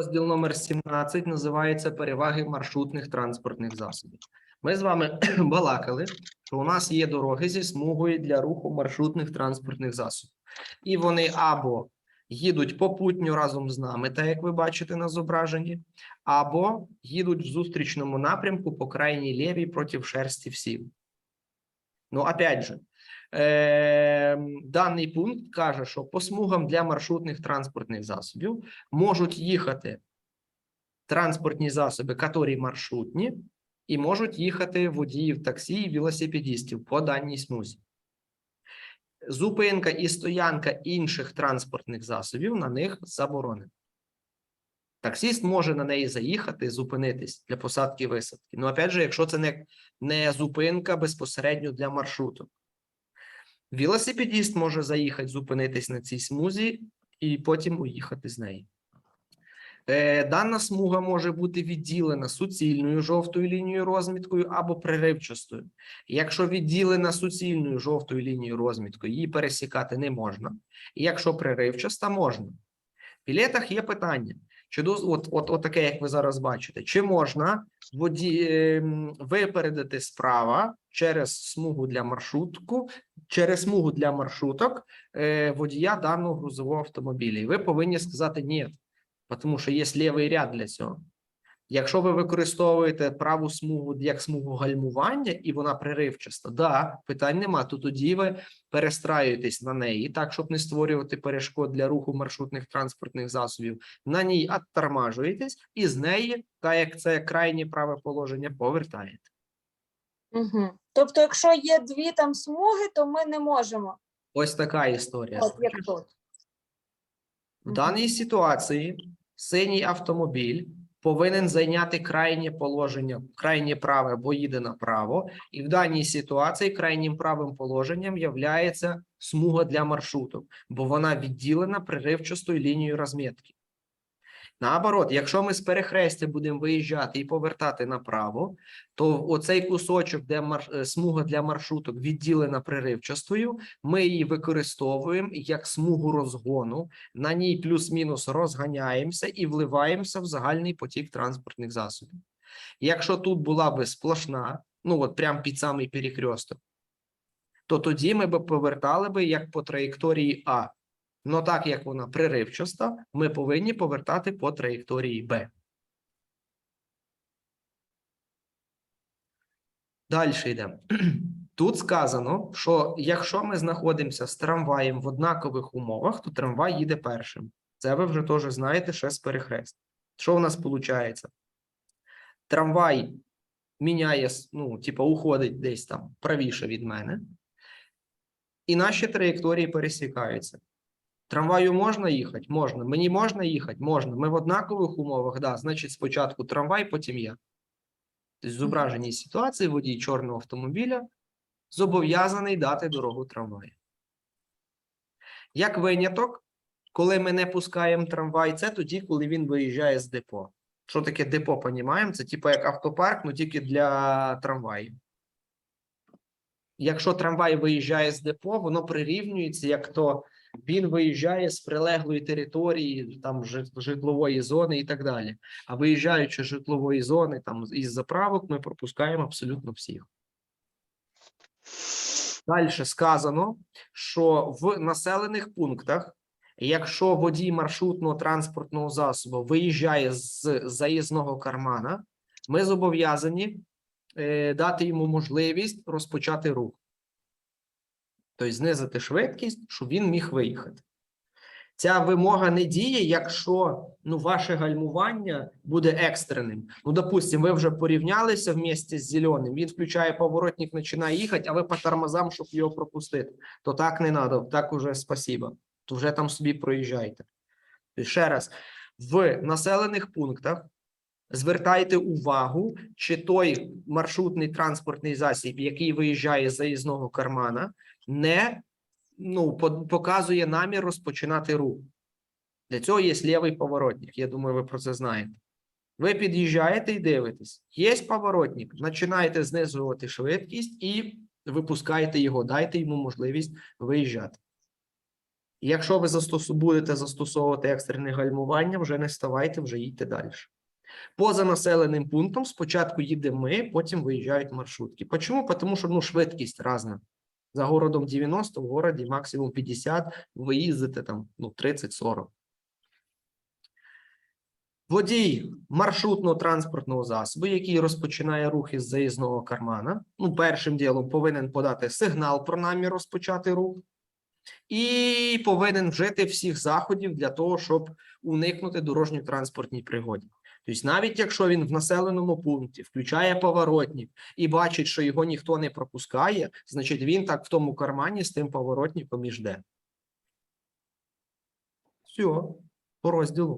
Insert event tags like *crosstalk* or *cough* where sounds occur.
Розділ номер 17 називається Переваги маршрутних транспортних засобів. Ми з вами *clears throat* балакали, що у нас є дороги зі смугою для руху маршрутних транспортних засобів. І вони або їдуть попутньо разом з нами, так як ви бачите на зображенні, або їдуть в зустрічному напрямку по крайній лівій проти шерсті всіх. Ну, опять же, е, даний пункт каже, що по смугам для маршрутних транспортних засобів можуть їхати транспортні засоби, які маршрутні, і можуть їхати водіїв таксі і велосипедистів по даній смузі. Зупинка і стоянка інших транспортних засобів на них заборонена. Таксіст може на неї заїхати, зупинитись для посадки висадки. Ну, опять же, якщо це не, не зупинка безпосередньо для маршруту. Велосипедист може заїхати, зупинитись на цій смузі і потім уїхати з неї. Е, Дана смуга може бути відділена суцільною жовтою лінією розміткою або приривчастою. Якщо відділена суцільною жовтою лінією розміткою, її пересікати не можна. Якщо приривчаста, можна. В білетах є питання. Чи доз- от, от, от таке, як ви зараз бачите, чи можна воді, ем, випередити справа через смугу для маршрутку, через смугу для маршруток е, водія даного грузового автомобіля? І ви повинні сказати ні, тому що є лівий ряд для цього. Якщо ви використовуєте праву смугу як смугу гальмування, і вона преривчаста, да, питань нема. То тоді ви перестраюєтесь на неї так, щоб не створювати перешкод для руху маршрутних транспортних засобів. На ній оттормажуєтесь, і з неї, так як це крайнє праве положення, повертаєте. Угу. Тобто, якщо є дві там смуги, то ми не можемо. Ось така історія. От як тут. В даній ситуації синій автомобіль повинен зайняти крайнє положення, крайнє праве, бо їде направо, і в даній ситуації крайнім правим положенням являється смуга для маршруту, бо вона відділена приривчастою лінією розмітки. Наоборот, якщо ми з перехрестя будемо виїжджати і повертати направо, то оцей кусочок, де мар... е, смуга для маршруток відділена преривчастою, ми її використовуємо як смугу розгону, на ній плюс-мінус розганяємося і вливаємося в загальний потік транспортних засобів. Якщо тут була би сплошна, ну от прям під самий перекресток, то тоді ми би повертали би як по траєкторії А. Но так як вона преривчаста, ми повинні повертати по траєкторії Б. Далі йдемо. *clears throat* Тут сказано, що якщо ми знаходимося з трамваєм в однакових умовах, то трамвай їде першим. Це ви вже теж знаєте ще з перехрест. Що в нас виходить? Трамвай міняє, ну, типа, уходить десь там правіше від мене, і наші траєкторії пересікаються. Трамваю можна їхати? Можна. Мені можна їхати? Можна. Ми в однакових умовах, да. Значить, спочатку трамвай, потім я. Тобто, зображеній ситуації водій чорного автомобіля зобов'язаний дати дорогу трамваю. Як виняток, коли ми не пускаємо трамвай, це тоді, коли він виїжджає з депо. Що таке депо, понімаємо? Це типу як автопарк, ну тільки для трамваїв. Якщо трамвай виїжджає з депо, воно прирівнюється, як то він виїжджає з прилеглої території, там житлової зони і так далі. А виїжджаючи з житлової зони, там із заправок, ми пропускаємо абсолютно всіх. Далі сказано, що в населених пунктах, якщо водій маршрутного транспортного засобу виїжджає з заїзного кармана, ми зобов'язані е, дати йому можливість розпочати рух. Тобто знизити швидкість, щоб він міг виїхати. Ця вимога не діє, якщо ну, ваше гальмування буде екстреним. Ну, допустимо, ви вже порівнялися в місті з зеленим, він включає поворотник, починає їхати, а ви по тормозам, щоб його пропустити. То так не треба, так уже спасіба. То вже там собі проїжджайте. Тобто, ще раз, в населених пунктах звертайте увагу, чи той маршрутний транспортний засіб, який виїжджає з заїзного кармана, не ну, показує намір розпочинати рух. Для цього є лівий поворотник. Я думаю, ви про це знаєте. Ви під'їжджаєте і дивитесь. Є поворотник, починаєте знизувати швидкість і випускаєте його. Дайте йому можливість виїжджати. Якщо ви будете застосовувати екстрене гальмування, вже не ставайте, вже їдьте далі. Поза населеним пунктом спочатку їдемо ми, потім виїжджають маршрутки. Почому? Тому що ну, швидкість різна. За городом 90, в городі максимум 50, ви їздите там ну, 30-40. Водій маршрутного транспортного засобу, який розпочинає рух із заїзного кармана, ну, першим ділом повинен подати сигнал про намір розпочати рух, і повинен вжити всіх заходів для того, щоб уникнути дорожньо-транспортній пригоді. Тобто, навіть якщо він в населеному пункті включає поворотник і бачить, що його ніхто не пропускає, значить він так в тому кармані з тим поворотником і жде. Все, по розділу.